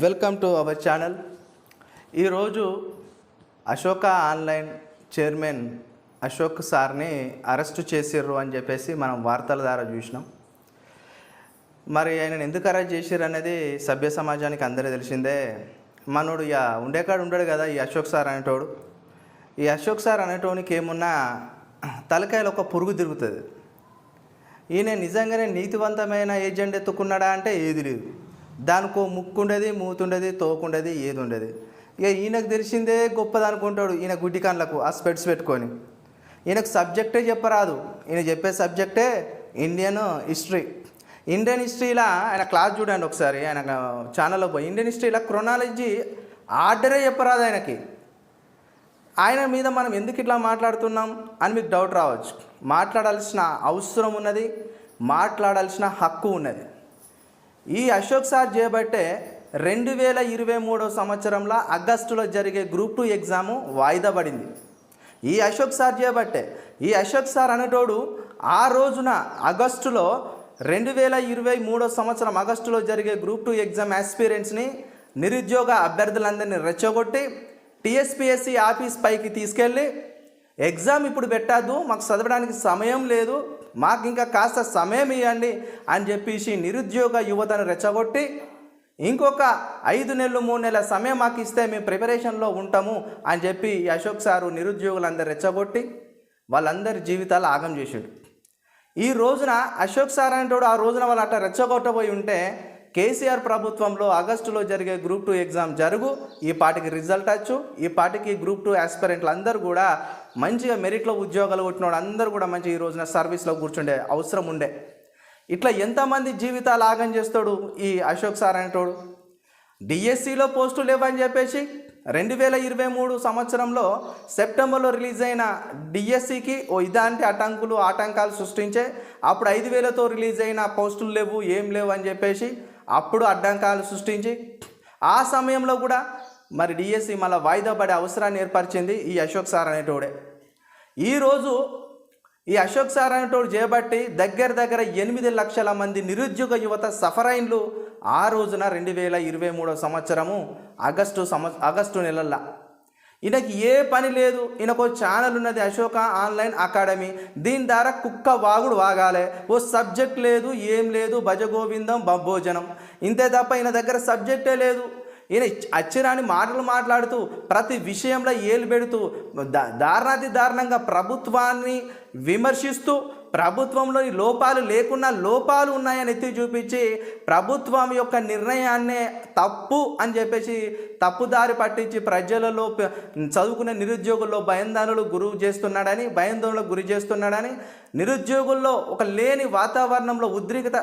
Welcome to our channel ఈరోజు Ashoka online chairman Ashok సార్ని arrest చేసిర్రు అని చెప్పేసి మనం వార్తల ద్వారా చూసినాం. మరి ఆయన ఎందుకు అరెస్ట్ చేసిర్రు అనేది సభ్య సమాజానికి అందరూ తెలిసిందే. మనోడు ఇక ఉండేకాడు ఉండడు కదా ఈ అశోక్ సార్ అనేటోడు. ఈ అశోక్ సార్ అనేటోనికి ఏమున్నా తలకాయలు ఒక పురుగు తిరుగుతుంది. ఈయన నిజంగానే నీతివంతమైన ఏజెంట్ ఎత్తుకున్నాడా అంటే ఏది లేదు. దానికో ముక్కు ఉండేది మూతుండేది తోకుండేది ఏది ఉండేది ఇక ఈయనకు తెలిసిందే గొప్పది అనుకుంటాడు ఈయన గుడ్డి కళ్ళకు ఆ స్పెట్స్ పెట్టుకొని. ఈయనకు సబ్జెక్టే చెప్పరాదు. ఈయన చెప్పే సబ్జెక్టే ఇండియన్ హిస్టరీ. ఇండియన్ హిస్టరీలా ఆయన క్లాస్ చూడండి ఒకసారి ఆయన ఛానల్లో పోయి. ఇండియన్ హిస్టరీలా క్రొనాలజీ ఆర్డరే చెప్పరాదు ఆయనకి. ఆయన మీద మనం ఎందుకు ఇట్లా మాట్లాడుతున్నాం అని మీకు డౌట్ రావచ్చు. మాట్లాడాల్సిన అవసరం ఉన్నది మాట్లాడాల్సిన హక్కు ఉన్నది. ఈ అశోక్ సార్ చేయబట్టే రెండు వేల ఇరవై మూడో సంవత్సరంలో ఆగస్టులో జరిగే గ్రూప్ టూ ఎగ్జాము వాయిదా పడింది. ఈ అశోక్ సార్ చేయబట్టే ఈ అశోక్ సార్ అనేటోడు ఆ రోజున ఆగస్టులో రెండు వేల ఇరవై మూడో సంవత్సరం ఆగస్టులో జరిగే గ్రూప్ టూ ఎగ్జామ్ ఆస్పిరెంట్స్ని నిరుద్యోగ అభ్యర్థులందరినీ రెచ్చగొట్టి టీఎస్పిఎస్సి ఆఫీస్ పైకి తీసుకెళ్ళి ఎగ్జామ్ ఇప్పుడు పెట్టద్దు మాకు చదవడానికి సమయం లేదు మాకు ఇంకా కాస్త సమయం ఇవ్వండి అని చెప్పేసి నిరుద్యోగ యువతను రెచ్చగొట్టి ఇంకొక ఐదు నెలలు మూడు నెలల సమయం మాకు ఇస్తే మేము ప్రిపరేషన్లో ఉంటాము అని చెప్పి అశోక్ సారు నిరుద్యోగులందరూ రెచ్చగొట్టి వాళ్ళందరి జీవితాలు ఆగం చేసాడు ఈ రోజున అశోక్ సార్ అనేటోడు ఆ రోజున వాళ్ళు అట్లా రెచ్చగొట్టబోయి ఉంటే కేసీఆర్ ప్రభుత్వంలో ఆగస్టులో జరిగే గ్రూప్ టూ ఎగ్జామ్ జరుగు ఈ పాటికి రిజల్ట్ వచ్చు ఈ పాటికి గ్రూప్ టూ ఆస్పిరెంట్లు అందరూ కూడా మంచిగా మెరిట్లో ఉద్యోగాలు కొట్టినోడు అందరూ కూడా మంచి ఈ రోజున సర్వీస్లో కూర్చుండే అవసరం ఉండే. ఇట్లా ఎంతమంది జీవితాలు ఆగం చేస్తాడు ఈ అశోక్ సార్ అనేటోడు? డిఎస్సిలో పోస్టులు లేవని చెప్పేసి రెండు వేల ఇరవై మూడు సంవత్సరంలో సెప్టెంబర్లో రిలీజ్ అయిన డిఎస్సికి ఓ ఇదాంటి ఆటంకులు ఆటంకాలు సృష్టించే అప్పుడు ఐదు వేలతో రిలీజ్ అయిన పోస్టులు లేవు ఏం లేవు అని చెప్పేసి అప్పుడు అడ్డంకాలు సృష్టించి ఆ సమయంలో కూడా మరి డిఎస్సి మళ్ళీ వాయిదా పడే అవసరాన్ని ఏర్పరిచింది ఈ అశోక్ సార్ అనేటోడే. ఈరోజు ఈ అశోక్ సార్ అనేటోడు చేపట్టి దగ్గర దగ్గర ఎనిమిది లక్షల మంది నిరుద్యోగ యువత సఫరైన్లు ఆ రోజున రెండు వేల ఇరవై మూడో సంవత్సరము ఆగస్టు సంవ ఆగస్టు నెలల్లో. ఈయనకి ఏ పని లేదు ఈయనకు ఛానల్ ఉన్నది అశోక ఆన్లైన్ అకాడమీ. దీని ద్వారా కుక్క వాగుడు వాగాలే. ఓ సబ్జెక్ట్ లేదు ఏం లేదు భజగోవిందం భోజనం. ఇంతే తప్ప ఈయన దగ్గర సబ్జెక్టే లేదు. ఈయన అచ్చరాని మాటలు మాట్లాడుతూ ప్రతి విషయంలో ఏలు పెడుతూ దారుణాతి దారుణంగా ప్రభుత్వాన్ని విమర్శిస్తూ ప్రభుత్వంలో ఈ లోపాలు లేకున్నా లోపాలు ఉన్నాయని ఎత్తి చూపించి ప్రభుత్వం యొక్క నిర్ణయాన్నే తప్పు అని చెప్పేసి తప్పుదారి పట్టించి ప్రజలలో చదువుకునే నిరుద్యోగుల్లో భయందానులు గురువు చేస్తున్నాడని భయాందోళనకు గురి చేస్తున్నాడని నిరుద్యోగుల్లో ఒక లేని వాతావరణంలో ఉద్రిక్త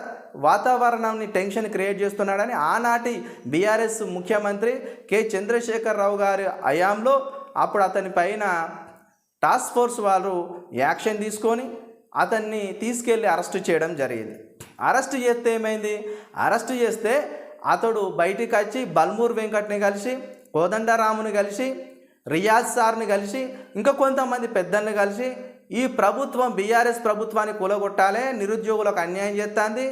వాతావరణాన్ని టెన్షన్ క్రియేట్ చేస్తున్నాడని ఆనాటి బీఆర్ఎస్ ముఖ్యమంత్రి కె. చంద్రశేఖర్ రావు గారి హయాంలో అప్పుడు అతని పైన టాస్క్ ఫోర్స్ వారు యాక్షన్ తీసుకొని అతన్ని తీసుకెళ్ళి అరెస్ట్ చేయడం జరిగింది. అరెస్ట్ చేస్తే ఏమైంది? అరెస్ట్ చేస్తే అతడు బయటికి వచ్చి బల్మూర్ వెంకట్ని కలిసి కోదండరాముని కలిసి రియాజ్ సార్ని కలిసి ఇంకా కొంతమంది పెద్దల్ని కలిసి ఈ ప్రభుత్వం బీఆర్ఎస్ ప్రభుత్వాన్ని కూలగొట్టాలి నిరుద్యోగులకు అన్యాయం చేస్తుంది.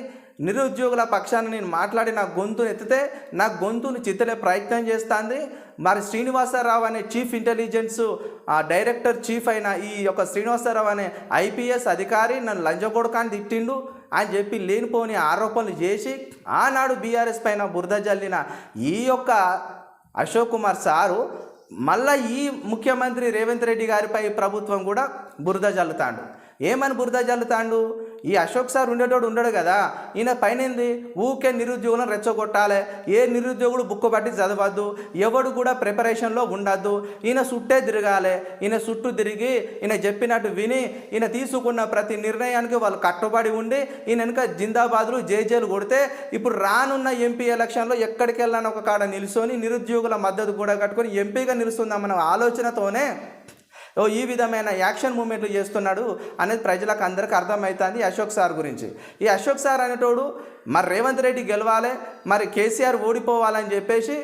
నిరుద్యోగుల పక్షాన నేను మాట్లాడి నా గొంతును ఎత్తితే నా గొంతును చిత్తలే ప్రయత్నం చేస్తుంది. మరి శ్రీనివాసరావు అనే చీఫ్ ఇంటెలిజెన్స్ ఆ డైరెక్టర్ చీఫ్ అయిన ఈ యొక్క శ్రీనివాసరావు అనే ఐపీఎస్ అధికారి నన్ను లంచగొడకాన్ని తిట్టిండు అని చెప్పి లేనిపోని ఆరోపణలు చేసి ఆనాడు బీఆర్ఎస్ పైన బురద జల్లిన ఈ యొక్క అశోక్ కుమార్ సారు మళ్ళా ఈ ముఖ్యమంత్రి రేవంత్ రెడ్డి గారిపై ప్రభుత్వం కూడా బురద జల్లుతాడు. ఏమని బురద జల్లుతాడు? ఈ అశోక్ సార్ ఉండేటోడు ఉండడు కదా. ఈయన పైన ఏంది ఊకే నిరుద్యోగులను రెచ్చగొట్టాలి. ఏ నిరుద్యోగుడు బుక్ పట్టి చదవద్దు? ఎవడు కూడా ప్రిపరేషన్లో ఉండద్దు. ఈయన చుట్టే తిరగాలి. ఈయన చుట్టూ తిరిగి ఈయన చెప్పినట్టు విని ఈయన తీసుకున్న ప్రతి నిర్ణయానికి వాళ్ళు కట్టుబడి ఉండి ఈయన వెనుక జిందాబాద్లు జేజేలు కొడితే ఇప్పుడు రానున్న ఎంపీ ఎలక్షన్లో ఎక్కడికి వెళ్ళాలని ఒక కాడ నిలుచొని నిరుద్యోగుల మద్దతు కూడా కట్టుకొని ఎంపీగా నిలుస్తుందామన్న ఆలోచనతోనే ఈ విధమైన యాక్షన్ మూమెంట్లు చేస్తున్నాడు అనేది ప్రజలకు అందరికీ అర్థమవుతుంది అశోక్ సార్ గురించి. ఈ అశోక్ సార్ అనేటోడు మరి రేవంత్ రెడ్డి గెలవాలి మరి కేసీఆర్ ఓడిపోవాలని చెప్పేసి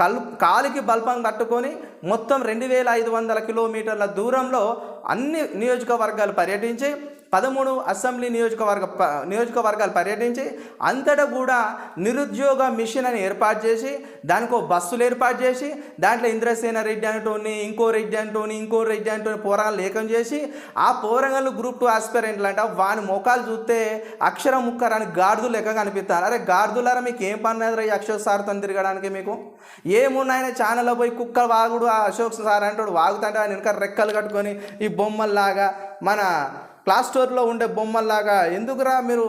కల్ కాలికి బల్పం కట్టుకొని మొత్తం రెండు వేల ఐదు వందల కిలోమీటర్ల దూరంలో అన్ని నియోజకవర్గాలు పర్యటించి పదమూడు అసెంబ్లీ నియోజకవర్గ ప- నియోజకవర్గాలు పర్యటించి అంతటా కూడా నిరుద్యోగ మిషన్ అని ఏర్పాటు చేసి దానికి ఒక బస్సులు ఏర్పాటు చేసి దాంట్లో ఇంద్రసేన రెడ్డి అంటోని ఇంకో రెడ్డి అంటోని ఇంకో రెడ్డి అంటోని పోరాలు లేఖం చేసి ఆ పోరంగలు గ్రూప్ టూ ఆస్పిరెంట్లు అంట వాని మోకాలు చూస్తే అక్షరం ముక్కరాని గాడిదలు లెక్క కనిపిస్తారు. అరే గాడిదులారా మీకు ఏం పని లేదు ఈ అశోక్ సార్తో తిరగడానికి మీకు? ఏమున్నాయన ఛానల్లో పోయి కుక్క వాగుడు ఆ అశోక్ సార్ అంటాడు వాగుతాంటే ఆయన వెనక రెక్కలు కట్టుకొని ఈ బొమ్మల్లాగా మన క్లాస్ స్టోర్లో ఉండే బొమ్మల్లాగా ఎందుకురా మీరు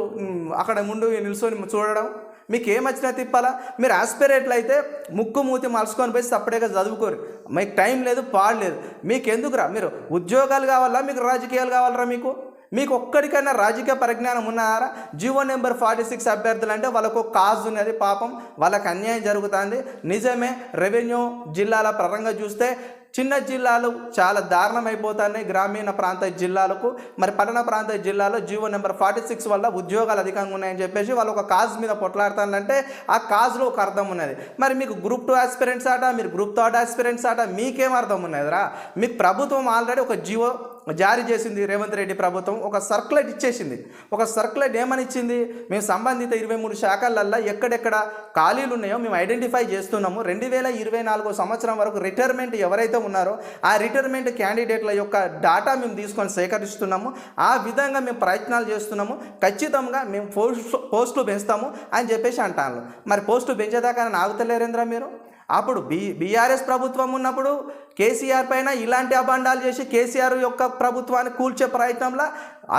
అక్కడ ముందు నిల్చొని చూడడం? మీకు ఏమొచ్చినా తిప్పాలా? మీరు ఆస్పిరేట్లు అయితే ముక్కు మూతి మలుసుకొని పోయి సపరేట్గా చదువుకోరు. మీకు టైం లేదు పాడలేదు మీకు ఎందుకురా? మీరు ఉద్యోగాలు కావాలా? మీకు రాజకీయాలు కావాలరా మీకు? మీకు ఒక్కడికైనా రాజకీయ పరిజ్ఞానం ఉన్నారా? జీవో నెంబర్ ఫార్టీ సిక్స్ అభ్యర్థులు అంటే వాళ్ళకు ఒక కాజ్ ఉన్నది పాపం. వాళ్ళకి అన్యాయం జరుగుతుంది. నిజమే రెవెన్యూ జిల్లాల పరంగా చూస్తే చిన్న జిల్లాలు చాలా దారుణం అయిపోతున్నాయి గ్రామీణ ప్రాంత జిల్లాలకు. మరి పట్టణ ప్రాంత జిల్లాలో జీవో నెంబర్ ఫార్టీ సిక్స్ వల్ల ఉద్యోగాలు అధికంగా ఉన్నాయని చెప్పేసి వాళ్ళు ఒక కాజ్ మీద పొట్లాడుతానంటే ఆ కాజ్లో ఒక అర్థం ఉన్నది. మరి మీకు గ్రూప్ టూ ఆస్పిరెంట్స్ ఆట మీరు గ్రూప్ థర్డ్ ఆస్పిరెంట్స్ ఆట మీకేం అర్థం ఉన్నదిరా? మీకు ప్రభుత్వం ఆల్రెడీ ఒక జీవో జారీ చేసింది రేవంత్ రెడ్డి ప్రభుత్వం. ఒక సర్క్యులేట్ ఇచ్చేసింది. ఒక సర్క్యులేట్ ఏమని ఇచ్చింది? మేము సంబంధిత ఇరవై మూడు శాఖలల్లో ఎక్కడెక్కడ ఖాళీలు ఉన్నాయో మేము ఐడెంటిఫై చేస్తున్నాము. రెండు వేల ఇరవై నాలుగో సంవత్సరం వరకు రిటైర్మెంట్ ఎవరైతే ఉన్నారో ఆ రిటైర్మెంట్ క్యాండిడేట్ల యొక్క డాటా మేము తీసుకొని సేకరిస్తున్నాము. ఆ విధంగా మేము ప్రయత్నాలు చేస్తున్నాము. ఖచ్చితంగా మేము పోస్ట్ పోస్టులు పెంచుతాము అని చెప్పేసి అంటాను. మరి పోస్టు పెంచేదాకా ఆగుతలేరేంద్రా మీరు? అప్పుడు బీ బీఆర్ఎస్ ప్రభుత్వం ఉన్నప్పుడు కేసీఆర్ పైన ఇలాంటి అబండాలు చేసి కేసీఆర్ యొక్క ప్రభుత్వాన్ని కూల్చే ప్రయత్నంలో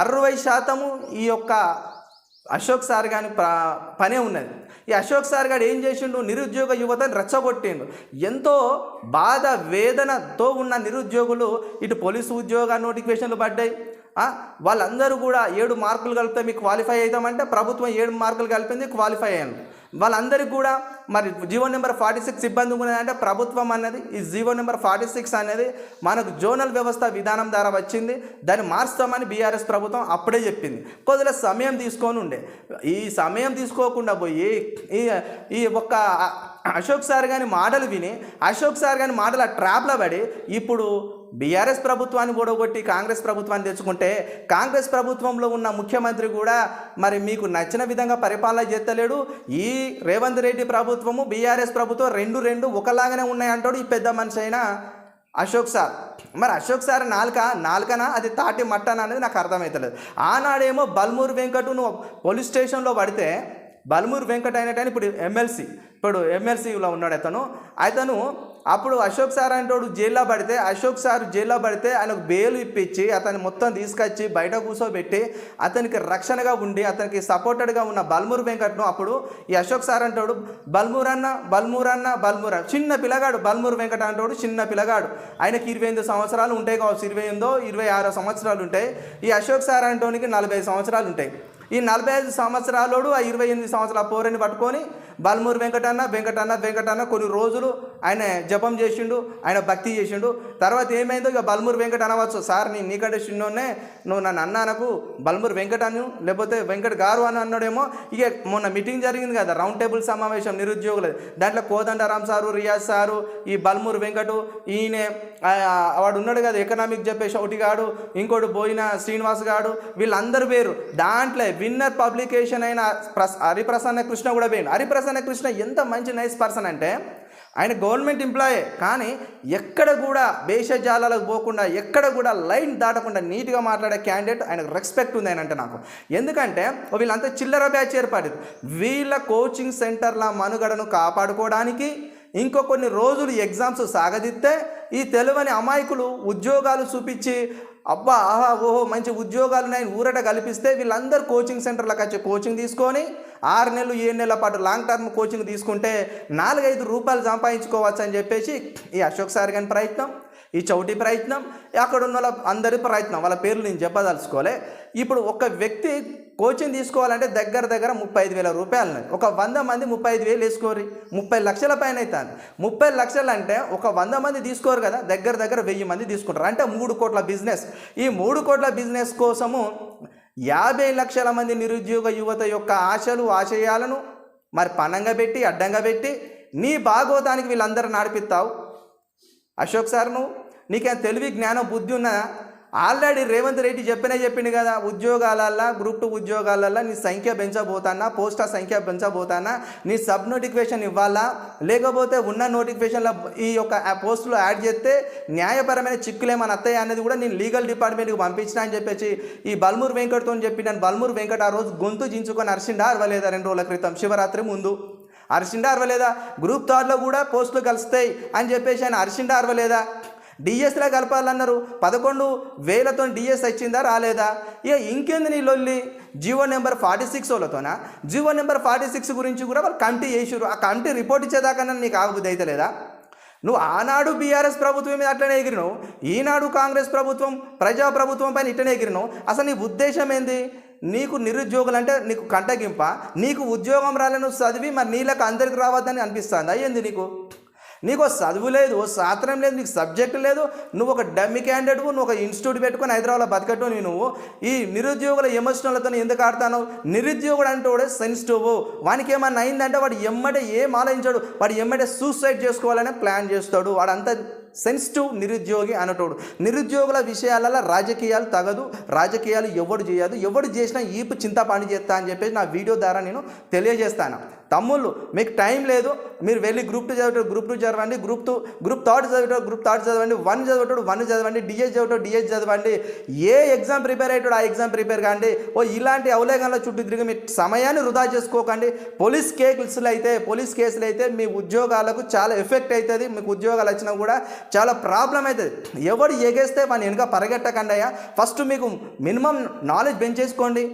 అరవై శాతము ఈ యొక్క అశోక్ సార్ గాని పనే ఉన్నది. ఈ అశోక్ సార్ గారు ఏం చేసిండు? నిరుద్యోగ యువతని రెచ్చగొట్టిండు. ఎంతో బాధ వేదనతో ఉన్న నిరుద్యోగులు ఇటు పోలీసు ఉద్యోగ నోటిఫికేషన్లు పడ్డాయి. వాళ్ళందరూ కూడా ఏడు మార్కులు కలిపితే మీకు క్వాలిఫై అవుతామంటే ప్రభుత్వం ఏడు మార్కులు కలిపింది క్వాలిఫై అయ్యాను వాళ్ళందరికీ కూడా మరి జీవో నెంబర్ ఫార్టీ సిక్స్ ఇబ్బంది ఉన్నదంటే ప్రభుత్వం అన్నది ఈ జీవో నెంబర్ ఫార్టీ సిక్స్ అనేది మనకు జోనల్ వ్యవస్థ విధానం ద్వారా వచ్చింది. దాన్ని మార్చుతామని బీఆర్ఎస్ ప్రభుత్వం అప్పుడే చెప్పింది. కొద్దిగా సమయం తీసుకొని ఉండే. ఈ సమయం తీసుకోకుండా పోయి ఈ ఈ ఒక్క అశోక్ సార్ గారి మాటలు విని అశోక్ సార్ గారి మాటలు ఆ ట్రాప్లో పడి ఇప్పుడు బీఆర్ఎస్ ప్రభుత్వాన్ని ఓడగొట్టి కాంగ్రెస్ ప్రభుత్వాన్ని తెచ్చుకుంటే కాంగ్రెస్ ప్రభుత్వంలో ఉన్న ముఖ్యమంత్రి కూడా మరి మీకు నచ్చిన విధంగా పరిపాలన చేస్తలేడు. ఈ రేవంత్ రెడ్డి ప్రభుత్వము బీఆర్ఎస్ ప్రభుత్వం రెండు రెండు ఒకలాగానే ఉన్నాయంటాడు ఈ పెద్ద మనిషి అయినా అశోక్ సార్. మరి అశోక్ సార్ నాలుక నాలుకనా? అది తాటి మట్టన అనేది నాకు అర్థమవుతలేదు ఆనాడేమో బల్మూరు వెంకటు నువ్వు పోలీస్ స్టేషన్లో పడితే బల్మూరు వెంకట అయినట్టు ఇప్పుడు ఎమ్మెల్సీ. ఇప్పుడు ఎమ్మెల్సీలో ఉన్నాడు అతను. అతను అప్పుడు అశోక్ సార్ అంటాడు జైల్లో పడితే అశోక్ సార్ జైల్లో పడితే ఆయనకు బెయిల్ ఇప్పించి అతన్ని మొత్తం తీసుకొచ్చి బయట కూర్చోబెట్టి అతనికి రక్షణగా ఉండి అతనికి సపోర్టెడ్గా ఉన్న బల్మూరు వెంకట్ను అప్పుడు ఈ అశోక్ సార్ అంటాడు బల్మూర్ అన్న బల్మూర్. అన్న బల్మూర్ చిన్న పిల్లగాడు బల్మూరు వెంకట అంటాడు చిన్న పిల్లగాడు. ఆయనకి ఇరవై ఎనిమిది సంవత్సరాలు ఉంటాయి కావచ్చు ఇరవై ఎనిమిదో ఇరవై ఆరో సంవత్సరాలు ఉంటాయి. ఈ అశోక్ సార్ అంటోనికి నలభై సంవత్సరాలు ఉంటాయి. ఈ నలభై ఐదు సంవత్సరాలోడు ఆ ఇరవై ఎనిమిది సంవత్సరాల పోరని పట్టుకొని బల్మూరు వెంకటన్న వెంకటన్న వెంకటన్న కొన్ని రోజులు ఆయన జపం చేసిండు ఆయన భక్తి చేసిండు. తర్వాత ఏమైందో ఇక బల్మూరు వెంకట అనవచ్చు సార్ నేను నీకంటే చిన్నోనే నువ్వు నన్ను అన్నానకు బల్మూరు వెంకట అను లేకపోతే వెంకట గారు అని అన్నాడేమో. ఇక మొన్న మీటింగ్ జరిగింది కదా రౌండ్ టేబుల్ సమావేశం నిరుద్యోగులు దాంట్లో కోదండరామ్ సారు రియాజ్ సారు ఈ బల్మూరు వెంకటు ఈయన వాడు ఉన్నాడు కదా ఎకనామిక్ చెప్పేసి ఒకటి గాడు ఇంకోటి బోయిన శ్రీనివాస్ గాడు వీళ్ళందరూ వేరు. దాంట్లో విన్నర్ పబ్లికేషన్ అయిన ప్రస్ హరిప్రసన్న కృష్ణ కూడా పోయిండు. హరిప్రసన్న కృష్ణ ఎంత మంచి నైస్ పర్సన్ అంటే ఆయన గవర్నమెంట్ ఎంప్లాయే కానీ ఎక్కడ కూడా భేషజాలకు పోకుండా ఎక్కడ కూడా లైన్ దాటకుండా నీట్గా మాట్లాడే క్యాండిడేట్ ఆయనకు రెస్పెక్ట్ ఉంది ఆయన అంటే నాకు. ఎందుకంటే వీళ్ళంతా చిల్లర బ్యాచ్ ఏర్పడింది. వీళ్ళ కోచింగ్ సెంటర్ల మనుగడను కాపాడుకోవడానికి ఇంకో కొన్ని రోజులు ఎగ్జామ్స్ సాగదిస్తే ఈ తెలివని అమాయకులు ఉద్యోగాలు చూపించి అబ్బా ఆహా ఓహో మంచి ఉద్యోగాలు నేను ఊరట కల్పిస్తే వీళ్ళందరూ కోచింగ్ సెంటర్లకు వచ్చి కోచింగ్ తీసుకొని ఆరు నెలలు ఏడు నెలల పాటు లాంగ్ టర్మ్ కోచింగ్ తీసుకుంటే నాలుగైదు రూపాయలు సంపాదించుకోవచ్చు అని చెప్పేసి ఈ అశోక్ సార్ గారి ప్రయత్నం ఈ చౌటి ప్రయత్నం అక్కడ ఉన్న వాళ్ళ అందరి ప్రయత్నం వాళ్ళ పేర్లు నేను చెప్పదలుచుకోలే. ఇప్పుడు ఒక వ్యక్తి కోచింగ్ తీసుకోవాలంటే దగ్గర దగ్గర ముప్పై ఐదు వేల రూపాయలు ఒక వంద మంది ముప్పై ఐదు వేలు వేసుకోరు ముప్పై లక్షల పైన అవుతుంది ముప్పై లక్షలు అంటే ఒక వంద మంది తీసుకోరు కదా దగ్గర దగ్గర వెయ్యి మంది తీసుకుంటారు. అంటే మూడు కోట్ల బిజినెస్. ఈ మూడు కోట్ల బిజినెస్ కోసము యాభై లక్షల మంది నిరుద్యోగ యువత యొక్క ఆశలు ఆశయాలను మరి పనంగా పెట్టి అడ్డంగా పెట్టి నీ భాగవతానికి వీళ్ళందరూ నడిపిస్తావు అశోక్ సార్ నువ్వు నీకేం తెలివి జ్ఞానం బుద్ధి ఉన్నా ఆల్రెడీ రేవంత్ రెడ్డి చెప్పినా చెప్పిండు కదా ఉద్యోగాలల్లో గ్రూప్ టూ ఉద్యోగాలల్లో నీ సంఖ్య పెంచబోతానా పోస్టర్ సంఖ్య పెంచబోతానా నీ సబ్ నోటిఫికేషన్ ఇవ్వాలా? లేకపోతే ఉన్న నోటిఫికేషన్లో ఈ యొక్క పోస్టులు పోస్టులో యాడ్ చేస్తే న్యాయపరమైన చిక్కులు అత్తయ్య వస్తాయి అనేది కూడా నేను లీగల్ డిపార్ట్మెంట్కి పంపించిన అని చెప్పేసి ఈ బల్మూర్ వెంకట్తో చెప్పి నేను బల్మూర్ వెంకట్ ఆ రోజు గొంతు చించుకొని అరిసిండా అరవలేదా రెండు రోజుల క్రితం? శివరాత్రి ముందు. అరిసిండా అరవలేదా? గ్రూప్ థర్డ్లో కూడా పోస్టులు కలుస్తాయి అని చెప్పేసి ఆయన అరిసిండా అరవలేదా? డిఎస్లో కలపాలన్నారు. పదకొండు వేలతో డిఎస్ వచ్చిందా రాలేదా? ఇక ఇంకేంది నీ లొల్లి? జియో నెంబర్ ఫార్టీ సిక్స్ వాళ్ళతోనా? జియో నెంబర్ ఫార్టీ సిక్స్ గురించి కూడా వాళ్ళు కమిటీ చేసారు ఆ కమిటీ రిపోర్ట్ ఇచ్చేదాకన్నా నీకు ఆగుబుద్ధి అయితే లేదా? నువ్వు ఆనాడు బీఆర్ఎస్ ప్రభుత్వం మీద అట్లనే ఎగిరినావు. ఈనాడు కాంగ్రెస్ ప్రభుత్వం ప్రజా ప్రభుత్వం పైన ఇట్లనే ఎగిరినావు. అసలు నీ ఉద్దేశం ఏంది? నీకు నిరుద్యోగులు అంటే నీకు కంటగింప? నీకు ఉద్యోగం రాలే నువ్వు చదివి మరి నీళ్ళకి అందరికి రావద్దని అనిపిస్తుంది? అయ్యింది నీకు? నీకు ఓ చదువు లేదు ఓ శాస్త్రం లేదు నీకు సబ్జెక్ట్ లేదు నువ్వు ఒక డమ్మి క్యాండిడేట్ నువ్వు ఒక ఇన్స్టిట్యూట్ పెట్టుకొని హైదరాబాద్లో బతకట్టు నువ్వు. ఈ నిరుద్యోగుల ఎమోషనల్తో ఎందుకు ఆడతాను నిరుద్యోగుడు అంటే వాడే సెన్సిటివ్. వానికి ఏమన్నా అయిందంటే వాడు ఎమ్మటే ఏం ఆలోచించాడు. వాడు ఎమ్మటే సూసైడ్ చేసుకోవాలనే ప్లాన్ చేస్తాడు. వాడంతా సెన్సిటివ్ నిరుద్యోగి అనటోడు. నిరుద్యోగుల విషయాలలో రాజకీయాలు తగదు. రాజకీయాలు ఎవడు చేయదు. ఎవడు చేసినా ఈపు చింతపాణి చేస్తా అని చెప్పేసి నా వీడియో ద్వారా నేను తెలియజేస్తాను. తమ్ముళ్ళు మీకు టైం లేదు మీరు వెళ్ళి గ్రూప్ టూ చదివేటప్పుడు గ్రూప్ టూ చదవండి గ్రూప్ టూ గ్రూప్ థర్డ్ చదివేటప్పుడు గ్రూప్ థర్డ్ చదవండి వన్ చదివేటప్పుడు వన్ చదవండి డిఎస్ చదివేటప్పుడు డిఎస్ చదవండి. ఏ ఎగ్జామ్ ప్రిపేర్ అయ్యేటప్పుడు ఆ ఎగ్జామ్ ప్రిపేర్ కాండి. ఓ ఇలాంటి అవలేఖనాల చుట్టూ తిరిగి మీ సమయాన్ని వృధా చేసుకోకండి. పోలీస్ కేసులు అయితే పోలీస్ కేసులు అయితే మీ ఉద్యోగాలకు చాలా ఎఫెక్ట్ అవుతుంది మీకు ఉద్యోగాలు వచ్చినా కూడా చాలా ప్రాబ్లం అవుతుంది ఎవడు ఎగేస్తే వాని వెనుక పరిగెట్టకండి అయ్యా. ఫస్ట్ మీకు మినిమం నాలెడ్జ్ పెంచేసుకోండి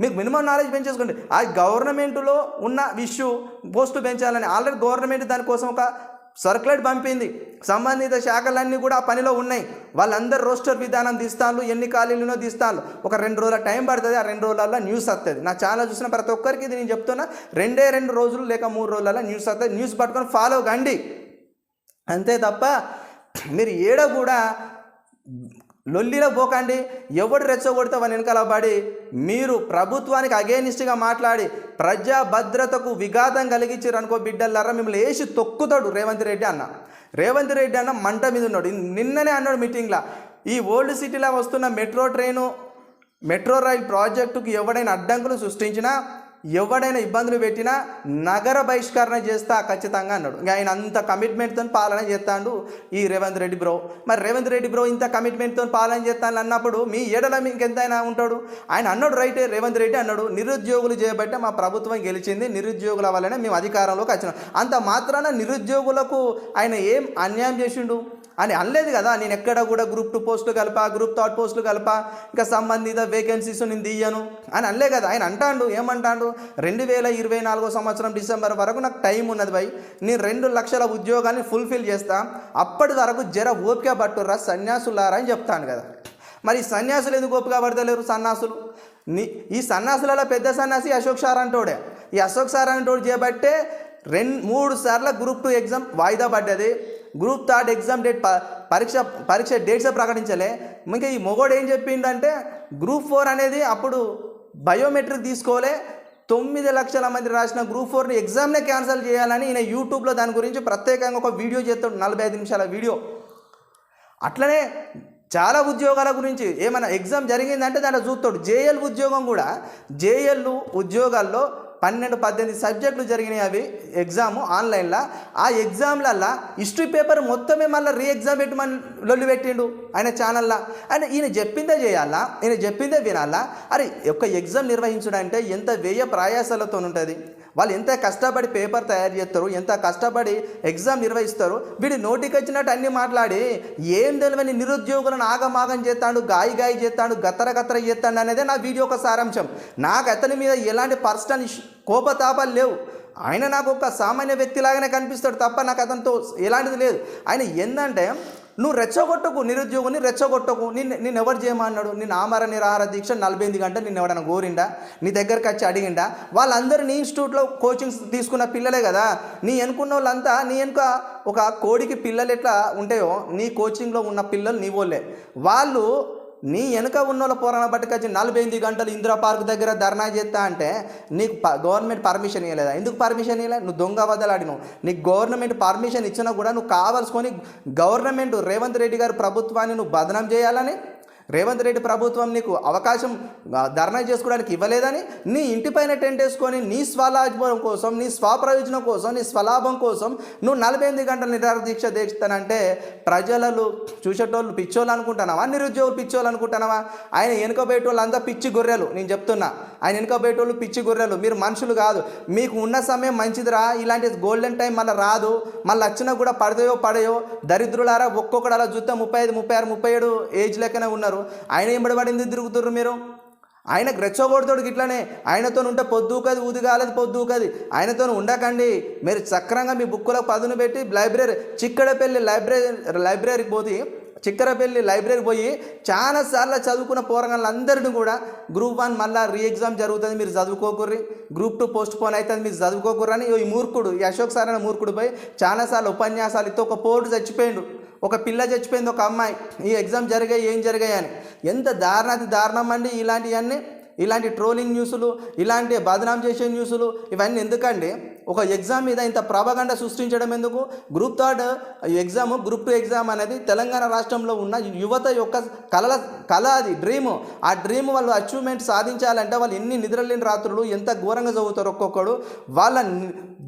మీకు మినిమం నాలెడ్జ్ పెంచేసుకోండి. ఆ గవర్నమెంట్లో ఉన్న ఇష్యూ పోస్టు పెంచాలని ఆల్రెడీ గవర్నమెంట్ దానికోసం ఒక సర్క్యులేట్ పంపింది. సంబంధిత శాఖలన్నీ కూడా ఆ పనిలో ఉన్నాయి. వాళ్ళందరూ రోస్టర్ విధానం తీస్తాను ఎన్ని ఖాళీలునో తీస్తాను ఒక రెండు రోజుల టైం పడుతుంది. ఆ రెండు రోజులలో న్యూస్ వస్తుంది నా ఛానల్ చూసిన ప్రతి ఒక్కరికి ఇది నేను చెప్తున్నా. రెండే రెండు రోజులు లేక మూడు రోజులలో న్యూస్ వస్తుంది న్యూస్ పట్టుకొని ఫాలో కండి. అంతే తప్ప మీరు ఏడ కూడా లొల్లిలో పోకండి. ఎవడు రెచ్చగొడితే వాని వెనకాల పడి మీరు ప్రభుత్వానికి అగేనిస్ట్గా మాట్లాడి ప్రజా భద్రతకు విఘాతం కలిగించారు అనుకో బిడ్డలారా మిమ్మల్ని వేసి తొక్కుతాడు రేవంత్ రెడ్డి అన్న. రేవంత్ రెడ్డి అన్న మంట మీద ఉన్నాడు. నిన్ననే అన్నాడు మీటింగ్లో ఈ ఓల్డ్ సిటీలో వస్తున్న మెట్రో ట్రైను మెట్రో రైల్ ప్రాజెక్టుకు ఎవడైనా అడ్డంకులు సృష్టించినా ఎవడైనా ఇబ్బందులు పెట్టినా నగర బహిష్కరణ చేస్తా ఖచ్చితంగా అన్నాడు. ఇంకా ఆయన అంత కమిట్మెంట్తో పాలన చేస్తాడు. ఈ రేవంత్ రెడ్డి బ్రో మరి రేవంత్ రెడ్డి బ్రో ఇంత కమిట్మెంట్తో పాలన చేస్తాను అన్నప్పుడు మీ ఏడల మీకు ఎంతైనా ఉంటాడు? ఆయన అన్నాడు రైటే రేవంత్ రెడ్డి అన్నాడు నిరుద్యోగులు చేయబట్టే మా ప్రభుత్వం గెలిచింది. నిరుద్యోగుల వల్లనే మేము అధికారంలోకి వచ్చినాం. అంత మాత్రాన నిరుద్యోగులకు ఆయన ఏం అన్యాయం చేసిండు? అని అనలేదు కదా. నేను ఎక్కడ కూడా గ్రూప్ టూ పోస్టులు కలపా గ్రూప్ థర్డ్ పోస్టులు కలపా. ఇంకా సంబంధిత వేకెన్సీస్ నేను తీయను అని అనలే కదా. ఆయన అంటాడు ఏమంటాడు? రెండు వేల ఇరవై నాలుగో సంవత్సరం డిసెంబర్ వరకు నాకు టైం ఉన్నది భయ్. నేను రెండు లక్షల ఉద్యోగాన్ని ఫుల్ఫిల్ చేస్తా. అప్పటి వరకు జర ఓపిక పట్టుర్రా సన్యాసులారా అని చెప్తాను కదా. మరి సన్యాసులు ఎందుకు ఓపిక పడతలేరు సన్యాసులు నీ ఈ సన్యాసులలో పెద్ద సన్యాసి అశోక్ సార్ అంటోడే. ఈ అశోక్ సార్ అంటోడు చేయబట్టే రెండు మూడు సార్ల గ్రూప్ టూ ఎగ్జామ్ వాయిదా పడ్డది. గ్రూప్ థర్డ్ ఎగ్జామ్ డేట్ పరీక్ష పరీక్ష డేట్స్ ప్రకటించలే. ఇంకా ఈ మొగోడు ఏం చెప్పిండంటే గ్రూప్ ఫోర్ అనేది అప్పుడు బయోమెట్రిక్ తీసుకోలే. తొమ్మిది లక్షల మంది రాసిన గ్రూప్ ఫోర్ని ఎగ్జామ్నే క్యాన్సిల్ చేయాలని ఈయన యూట్యూబ్లో దాని గురించి ప్రత్యేకంగా ఒక వీడియో చేస్తాడు నలభై ఐదు నిమిషాల వీడియో. అట్లనే చాలా ఉద్యోగాల గురించి ఏమైనా ఎగ్జామ్ జరిగిందంటే దాంట్లో చూస్తాడు. జేఎల్ ఉద్యోగం కూడా జేఎల్ ఉద్యోగాల్లో పన్నెండు పద్దెనిమిది సబ్జెక్టులు జరిగినాయి అవి ఎగ్జామ్ ఆన్లైన్లో. ఆ ఎగ్జామ్లల్లో హిస్టరీ పేపర్ మొత్తమే మళ్ళీ రీ ఎగ్జామ్ పెట్టమని లొల్లి పెట్టిండు ఆయన ఛానల్లో. అండ్ ఈయన చెప్పిందే చేయాలా? ఈయన చెప్పిందే వినాలా? అరే ఒక ఎగ్జామ్ నిర్వహించడంటే ఎంత వ్యయ ప్రయాసాలతో ఉంటుంది వాళ్ళు ఎంత కష్టపడి పేపర్ తయారు చేస్తారు ఎంత కష్టపడి ఎగ్జామ్ నిర్వహిస్తారు వీడు నోటికి వచ్చినట్టు అన్ని మాట్లాడి ఏం తెలియని నిరుద్యోగులను ఆగమాగం చేస్తాడు గాయి గాయి చేస్తాడు గత్తర గత్తర చేస్తాడు అనేదే నా వీడియో ఒక సారాంశం. నాకు అతని మీద ఎలాంటి పర్సనల్ కోపతాపాలు లేవు. ఆయన నాకు ఒక సామాన్య వ్యక్తిలాగానే కనిపిస్తాడు తప్ప నాకు అతనితో ఎలాంటిది లేదు. ఆయన ఏంటంటే నువ్వు రెచ్చగొట్టకు నిరుద్యోగుని రెచ్చగొట్టకు. నిన్ను నేను ఎవరు చేయమన్నాడు నిన్ను ఆమర నిరాహార దీక్ష నలభై ఎనిమిది గంటలు నిన్ను ఎవడన్నా కోరిండా? నీ దగ్గరికి వచ్చి అడిగిండా? వాళ్ళందరూ నీ ఇన్స్టిట్యూట్లో కోచింగ్స్ తీసుకున్న పిల్లలే కదా. నీ అనుకున్న వాళ్ళంతా నీ వెనుక ఒక కోడికి పిల్లలు ఎట్లా ఉంటాయో నీ కోచింగ్లో ఉన్న పిల్లలు నీ వాళ్ళే. వాళ్ళు నీ వెనుక ఉన్నోళ్ళ పోరాణ పట్టుకొచ్చి నలభై ఎనిమిది గంటలు ఇందిరా పార్క్ దగ్గర ధర్నా చేస్తా అంటే నీకు గవర్నమెంట్ పర్మిషన్ ఇవ్వలేదా ఎందుకు పర్మిషన్ ఇవ్వలేదు నువ్వు దొంగ వదలాడినవు నీకు గవర్నమెంట్ పర్మిషన్ ఇచ్చినా కూడా నువ్వు కావాల్సుకొని గవర్నమెంట్ రేవంత్ రెడ్డి గారు ప్రభుత్వాన్ని నువ్వు బదనం చేయాలని రేవంత్ రెడ్డి ప్రభుత్వం నీకు అవకాశం ధర్నా చేసుకోవడానికి ఇవ్వలేదని నీ ఇంటిపైన టెంట్ వేసుకొని నీ స్వలాభం కోసం నీ స్వప్రయోజనం కోసం నీ స్వలాభం కోసం నువ్వు నలభై ఎనిమిది గంటల నిరాహార దీక్ష దీక్షతానంటే ప్రజలు చూసేటోళ్ళు పిచ్చోళ్ళు అనుకుంటున్నావా? నిరుద్యోగులు పిచ్చోళ్ళు అనుకుంటున్నావా? ఆయన వెనుకబోయేటోళ్ళు అంతా పిచ్చి గొర్రెలు నేను చెప్తున్నా. ఆయన వెనుకబోయేటోళ్ళు పిచ్చి గొర్రెలు. మీరు మనుషులు కాదు. మీకు ఉన్న సమయం మంచిదిరా. ఇలాంటి గోల్డెన్ టైం మళ్ళీ రాదు. మళ్ళీ వచ్చినా కూడా పడతాయో పడయో. దరిద్రులారా ఒక్కొక్కడు అలా చూస్తే ముప్పై ఐదు ముప్పై ఆరు ముప్పై ఏడు ఏజ్ లెక్కనే ఉన్నారు. ఆయన ఎంబడి పడింది తిరుగుతుర్రు మీరు? ఆయన రెచ్చగొడతాడు ఇట్లానే ఆయనతో ఉంటే పొద్దుకది ఊదిగాలేదు పొద్దుకది ఆయనతో ఉండకండి. మీరు చక్రంగా మీ బుక్కులకు పదును పెట్టి లైబ్రరీ చిక్కడపల్లి లైబ్రరీ లైబ్రరీకి పోతే చిక్కరపల్లి లైబ్రరీకి పోయి చాలా సార్లు చదువుకున్న పోరగాళ్ళందరినీ కూడా గ్రూప్ వన్ మళ్ళీ రీ ఎగ్జామ్ జరుగుతుంది మీరు చదువుకోకుర్రి. గ్రూప్ టూ పోస్ట్ పోన్ అవుతుంది మీరు చదువుకోకుర్రి అని ఈ మూర్ఖుడు ఈ అశోక్ సార్ అనే మూర్ఖుడు పోయి చాలాసార్లు ఉపన్యాసాలు ఇస్తే ఒక పోటు చచ్చిపోయిండు. ఒక పిల్ల చచ్చిపోయింది ఒక అమ్మాయి. ఈ ఎగ్జామ్ జరిగాయి ఏం జరిగాయి అని. ఎంత దారుణ దారుణం అండి ఇలాంటివన్నీ. ఇలాంటి ట్రోలింగ్ న్యూస్లు ఇలాంటి బదనాం చేసే న్యూస్లు ఇవన్నీ ఎందుకండి? ఒక ఎగ్జామ్ మీద ఇంత ప్రభాగండ సృష్టించడం ఎందుకు? Group third exam group two exam అనేది తెలంగాణ రాష్ట్రంలో ఉన్న యువత యొక్క కళల కళ అది డ్రీమ్ ఆ డ్రీమ్ వాళ్ళు అచీవ్మెంట్ సాధించాలంటే వాళ్ళు ఎన్ని నిద్రలేని రాత్రులు ఎంత ఘోరంగా చదువుతారు ఒక్కొక్కడు. వాళ్ళ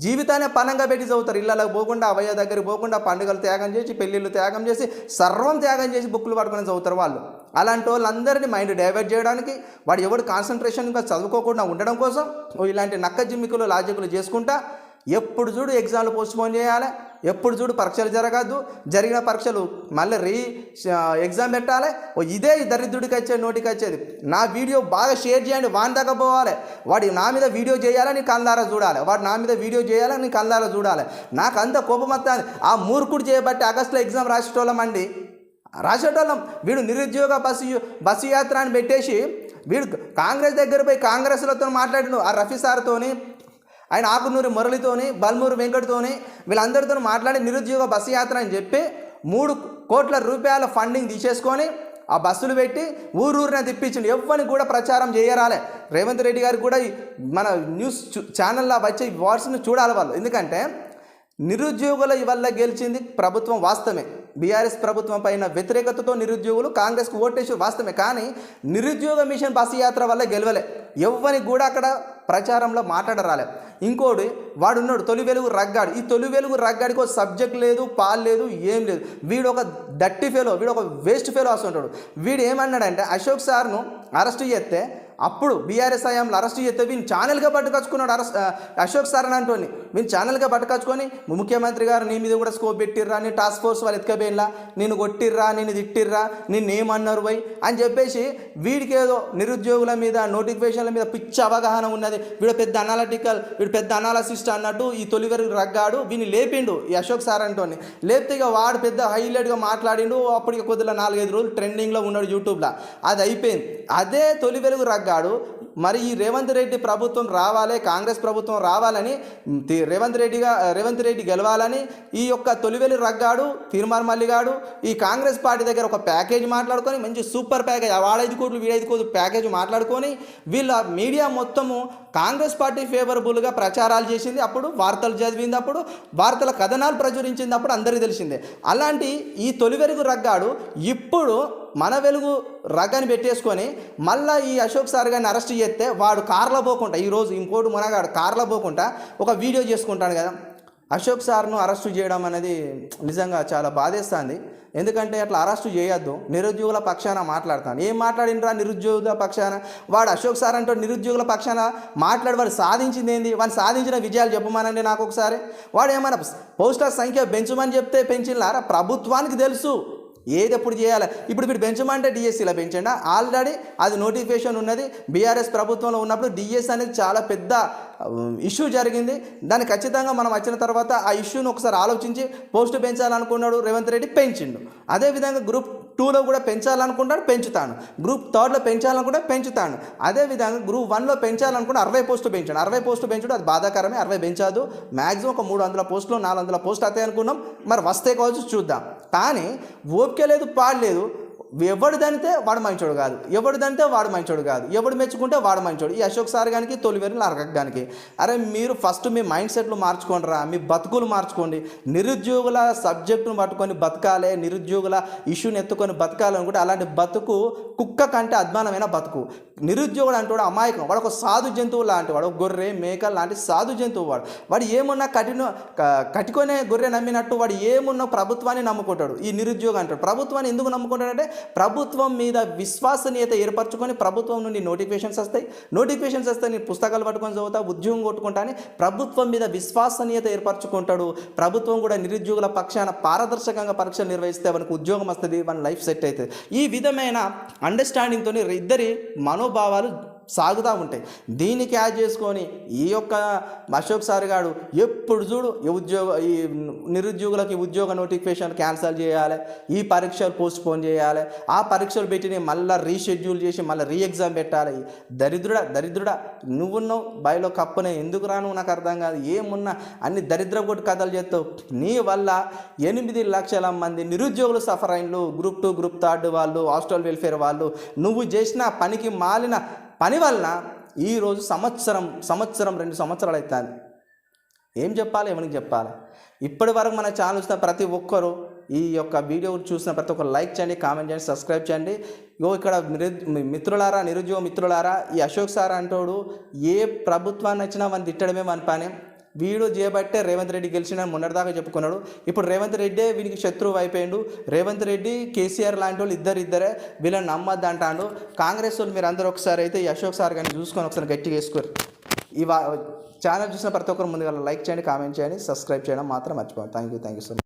జీవితాన్ని పనంగా పెట్టి చదువుతారు. ఇళ్ళకి పోకుండా అవయ దగ్గరికి పోకుండా పండుగలు త్యాగం చేసి పెళ్ళిళ్ళు త్యాగం చేసి సర్వం త్యాగం చేసి బుక్కులు పట్టుకొని చదువుతారు వాళ్ళు. అలాంటి వాళ్ళందరినీ మైండ్ డైవర్ట్ చేయడానికి వాడు ఎవడు కాన్సన్ట్రేషన్గా చదువుకోకుండా ఉండడం కోసం ఇలాంటి నక్క జిమ్మికులు లాజికులు చేసుకుంటా ఎప్పుడు చూడు ఎగ్జామ్లు పోస్ట్పోన్ చేయాలి ఎప్పుడు చూడు పరీక్షలు జరగద్దు జరిగిన పరీక్షలు మళ్ళీ రీ ఎగ్జామ్ పెట్టాలి ఓ ఇదే దరిద్రుడికి వచ్చేది నోటికి వచ్చేది. నా వీడియో బాగా షేర్ చేయండి వాని దాకా పోవాలి. వాడి నా మీద వీడియో చేయాలని కళ్ళారా చూడాలి. వాడు నా మీద వీడియో చేయాలని కళ్ళారా చూడాలి. నాకు అంత కోపం వస్తుంది. ఆ మూర్ఖుడు చేయబట్టి ఆగస్టులో ఎగ్జామ్ రాసేటోళ్ళమండి రాసేటోళ్ళం వీడు నిరుద్యోగ బస్సు బస్సు యాత్ర అని పెట్టేసి వీడు కాంగ్రెస్ దగ్గర పోయి కాంగ్రెస్లతో మాట్లాడిను ఆ రఫీ సార్తోని ఆయన ఆకునూరి మురళితోని బల్మూరి వెంకట్తోని వీళ్ళందరితో మాట్లాడి నిరుద్యోగ బస్సు యాత్ర అని చెప్పి మూడు కోట్ల రూపాయల ఫండింగ్ తీసేసుకొని ఆ బస్సులు పెట్టి ఊరూరిన తిప్పించిండు. ఎవ్వని కూడా ప్రచారం చేయరాలే. రేవంత్ రెడ్డి గారు కూడా మన న్యూస్ ఛానల్లో వచ్చే వాట్స్ను చూడాలి వాళ్ళు. ఎందుకంటే నిరుద్యోగుల వల్ల గెలిచింది ప్రభుత్వం వాస్తవమే. బీఆర్ఎస్ ప్రభుత్వం పైన వ్యతిరేకతతో నిరుద్యోగులు కాంగ్రెస్కు ఓటేసి వాస్తవమే. కానీ నిరుద్యోగ మిషన్ బస్సు యాత్ర వల్ల గెలవలే. ఎవ్వరికి కూడా అక్కడ ప్రచారంలో మాట్లాడరాలే. ఇంకోటి వాడు ఉన్నాడు తొలి వెలుగు రగ్గాడు. ఈ తొలి వెలుగు రగ్గాడికి ఒక సబ్జెక్ట్ లేదు పాలు లేదు ఏం లేదు. వీడు ఒక దట్టి ఫెలో వీడు ఒక వేస్ట్ ఫెలో వస్తుంటాడు వీడు ఏమన్నాడంటే అశోక్ సార్ను అరెస్ట్ చేస్తే అప్పుడు బీఆర్ఎస్ హయాంలో అరెస్ట్ చేస్తే వీని ఛానల్గా పట్టుకొచ్చుకున్నాడు అరెస్ట్ అశోక్ సార్ అని అంటోని. వీని ఛానల్గా పట్టుకొచ్చుకొని ముఖ్యమంత్రి గారు నీ మీద కూడా స్కోప్ పెట్టిర్రా నీ టాస్క్ ఫోర్స్ వాళ్ళు ఎత్తుకపోయినలా నేను కొట్టిర్రా నేను తిట్టిర్రా నిన్ను ఏమన్నారు పోయి అని చెప్పేసి వీడికి ఏదో నిరుద్యోగుల మీద నోటిఫికేషన్ల మీద పిచ్చి అవగాహన ఉన్నది. వీడు పెద్ద అనాలిటికల్ వీడు పెద్ద అనాలసిస్ట్ అన్నట్టు ఈ తొలివెరు రగ్గాడు వీని లేపిండు ఈ అశోక్ సార్ అంటోని. లేపితే ఇక వాడు పెద్ద హైలైట్గా మాట్లాడిండు అప్పటికి కొద్దిగా నాలుగైదు రోజులు ట్రెండింగ్లో ఉన్నాడు యూట్యూబ్లో అది అయిపోయింది. అదే తొలి వెలుగు గాడు మరి ఈ రేవంత్ రెడ్డి ప్రభుత్వం రావాలి కాంగ్రెస్ ప్రభుత్వం రావాలని రేవంత్ రెడ్డిగా రేవంత్ రెడ్డి గెలవాలని ఈ యొక్క తొలివెలి రగ్గాడు తీర్మార్ మల్లిగాడు. ఈ కాంగ్రెస్ పార్టీ దగ్గర ఒక ప్యాకేజ్ మాట్లాడుకొని మంచి సూపర్ ప్యాకేజ్ వాడైదు కోట్లు వీడైదు కోట్లు ప్యాకేజ్ మాట్లాడుకొని వీళ్ళ మీడియా మొత్తము కాంగ్రెస్ పార్టీ ఫేవరబుల్గా ప్రచారాలు చేసింది. అప్పుడు వార్తలు చదివింది అప్పుడు వార్తల కథనాలు ప్రచురించింది అప్పుడు అందరికీ తెలిసిందే. అలాంటి ఈ తొలి వెలుగు రగ్గాడు ఇప్పుడు మన వెలుగు రగ్గని పెట్టేసుకొని మళ్ళీ ఈ అశోక్ సార్ గారిని అరెస్ట్ చేస్తే వాడు కార్లో పోకుండా ఈరోజు ఇంకోటి మునగాడు కార్లో పోకుండా ఒక వీడియో చేసుకుంటాడు కదా. అశోక్ సార్ను అరెస్టు చేయడం అనేది నిజంగా చాలా బాధేస్తుంది. ఎందుకంటే అట్లా అరెస్టు చేయొద్దు నిరుద్యోగుల పక్షాన మాట్లాడతాను. ఏం మాట్లాడినరా నిరుద్యోగుల పక్షాన? వాడు అశోక్ సార్ అంటే నిరుద్యోగుల పక్షాన మాట్లాడి వాడు సాధించింది ఏంది? వాడు సాధించిన విజయాలు చెప్పమనండి నాకు ఒకసారి. వాడు ఏమైనా పోస్టర్ సంఖ్య పెంచమని చెప్తే పెంచినారా? ప్రభుత్వానికి తెలుసు. ఏది ఎప్పుడు చేయాలి? ఇప్పుడు మీరు పెంచమంటే డిఎస్సీలో పెంచండి. ఆల్రెడీ అది నోటిఫికేషన్ ఉన్నది. బీఆర్ఎస్ ప్రభుత్వంలో ఉన్నప్పుడు డిఎస్ అనేది చాలా పెద్ద ఇష్యూ జరిగింది. దాన్ని ఖచ్చితంగా మనం వచ్చిన తర్వాత ఆ ఇష్యూని ఒకసారి ఆలోచించి పోస్ట్ పెంచాలనుకున్నాడు రేవంత్ రెడ్డి పెంచిండు. అదేవిధంగా గ్రూప్ టూలో కూడా పెంచాలనుకుంటాడు పెంచుతాను. గ్రూప్ థర్డ్లో పెంచాలనుకుంటే పెంచుతాను. అదేవిధంగా గ్రూప్ వన్లో పెంచాలనుకుంటే అరవై పోస్టు పెంచాడు అరవై పోస్టు పెంచడం అది బాధాకరమే అరవై పెంచదు. మ్యాక్సిమం ఒక మూడు వందల పోస్టులు నాలుగు వందల పోస్టులు అవుతాయి అనుకున్నాం. మరి వస్తే కావచ్చు చూద్దాం. కానీ ఓపిక లేదు పాడలేదు ఎవడు దంతే వాడు మంచోడు కాదు. ఎవడు దంతే వాడు మంచోడు కాదు. ఎవడు మెచ్చుకుంటే వాడు మంచోడు. ఈ అశోక్ సార్ గానికి తొలివేరు నరకడానికి అరే మీరు ఫస్ట్ మీ మైండ్ సెట్లు మార్చుకోండి రా మీ బతుకులు మార్చుకోండి. నిరుద్యోగుల సబ్జెక్టును పట్టుకొని బతకాలి నిరుద్యోగుల ఇష్యూని ఎత్తుకొని బతకాలి అనుకుంటే అలాంటి బతుకు కుక్క కంటే అద్మానమైన బతుకు. నిరుద్యోగుడు అంటాడు అమాయకం. వాడు ఒక సాధు జంతువు లాంటి వాడు ఒక గొర్రె మేక లాంటి సాధు జంతువు వాడు. వాడు ఏమున్నా కఠిన కట్టుకునే గొర్రె నమ్మినట్టు వాడు ఏమున్నా ప్రభుత్వాన్ని నమ్ముకుంటాడు. ఈ నిరుద్యోగం అంటాడు. ప్రభుత్వాన్ని ఎందుకు నమ్ముకుంటాడంటే ప్రభుత్వం మీద విశ్వసనీయత ఏర్పరచుకొని ప్రభుత్వం నుండి నోటిఫికేషన్స్ వస్తాయి. నోటిఫికేషన్స్ వస్తే నేను పుస్తకాలు పట్టుకొని చదువుతా ఉద్యోగం కొట్టుకుంటా అని ప్రభుత్వం మీద విశ్వసనీయత ఏర్పరచుకుంటాడు. ప్రభుత్వం కూడా నిరుద్యోగుల పక్షాన పారదర్శకంగా పరీక్షలు నిర్వహిస్తే మనకు ఉద్యోగం వస్తుంది మన లైఫ్ సెట్ అవుతుంది. ఈ విధమైన అండర్స్టాండింగ్తో ఇద్దరి మనోభావాలు సాగుతూ ఉంటాయి. దీన్ని క్యాచ్ చేసుకొని ఈ యొక్క అశోక్ సార్ గారు ఎప్పుడు చూడు ఈ ఉద్యోగ ఈ నిరుద్యోగులకి ఉద్యోగ నోటిఫికేషన్ క్యాన్సిల్ చేయాలి ఈ పరీక్షలు పోస్ట్ పోన్ చేయాలి ఆ పరీక్షలు పెట్టిన మళ్ళీ రీషెడ్యూల్ చేసి మళ్ళీ రీ ఎగ్జామ్ పెట్టాలి. దరిద్రుడ దరిద్రుడ నువ్వున్నావు బయలో కప్పునే ఎందుకు రాను నాకు అర్థం కాదు. ఏమున్నా అన్ని దరిద్ర కొట్టు కథలు చేస్తావు. నీ వల్ల ఎనిమిది లక్షల మంది నిరుద్యోగులు సఫర్ అయినలు గ్రూప్ టూ గ్రూప్ థర్డ్ వాళ్ళు హాస్టల్ వెల్ఫేర్ వాళ్ళు నువ్వు చేసిన పనికి మాలిన పని వలన ఈరోజు సంవత్సరం సంవత్సరం రెండు సంవత్సరాలు అవుతుంది. ఏం చెప్పాలి ఎవరికి చెప్పాలి? ఇప్పటి వరకు మన ఛానల్ చూసిన ప్రతి ఒక్కరూ ఈ యొక్క వీడియో చూసిన ప్రతి ఒక్కరు లైక్ చేయండి కామెంట్ చేయండి సబ్స్క్రైబ్ చేయండి. ఇగో ఇక్కడ మిత్రులారా నిరుద్యోగ మిత్రులారా ఈ అశోక్ సార్ అంటోడు ఏ ప్రభుత్వాన్ని వచ్చినా మన తిట్టడమే మన పని. వీడు చేయబట్టే రేవంత్ రెడ్డి గెలిచిన మొన్నటిదాకా చెప్పుకున్నాడు. ఇప్పుడు రేవంత్ రెడ్డే వీనికి శత్రువు అయిపోయిండు. రేవంత్ రెడ్డి కేసీఆర్ లాంటి వాళ్ళు ఇద్దరు ఇద్దరే వీళ్ళని నమ్మద్దు అంటాడు. కాంగ్రెస్ వాళ్ళు మీరు అందరూ ఒకసారి అయితే అశోక్ సార్ కానీ చూసుకొని ఒకసారి గట్టిగా వేసుకోరు. ఈ ఛానల్ చూసిన ప్రతి ఒక్కరు ముందుగా లైక్ చేయండి కామెంట్ చేయండి సబ్స్క్రైబ్ చేయడం మాత్రం మర్చిపోండి thank you thank you so much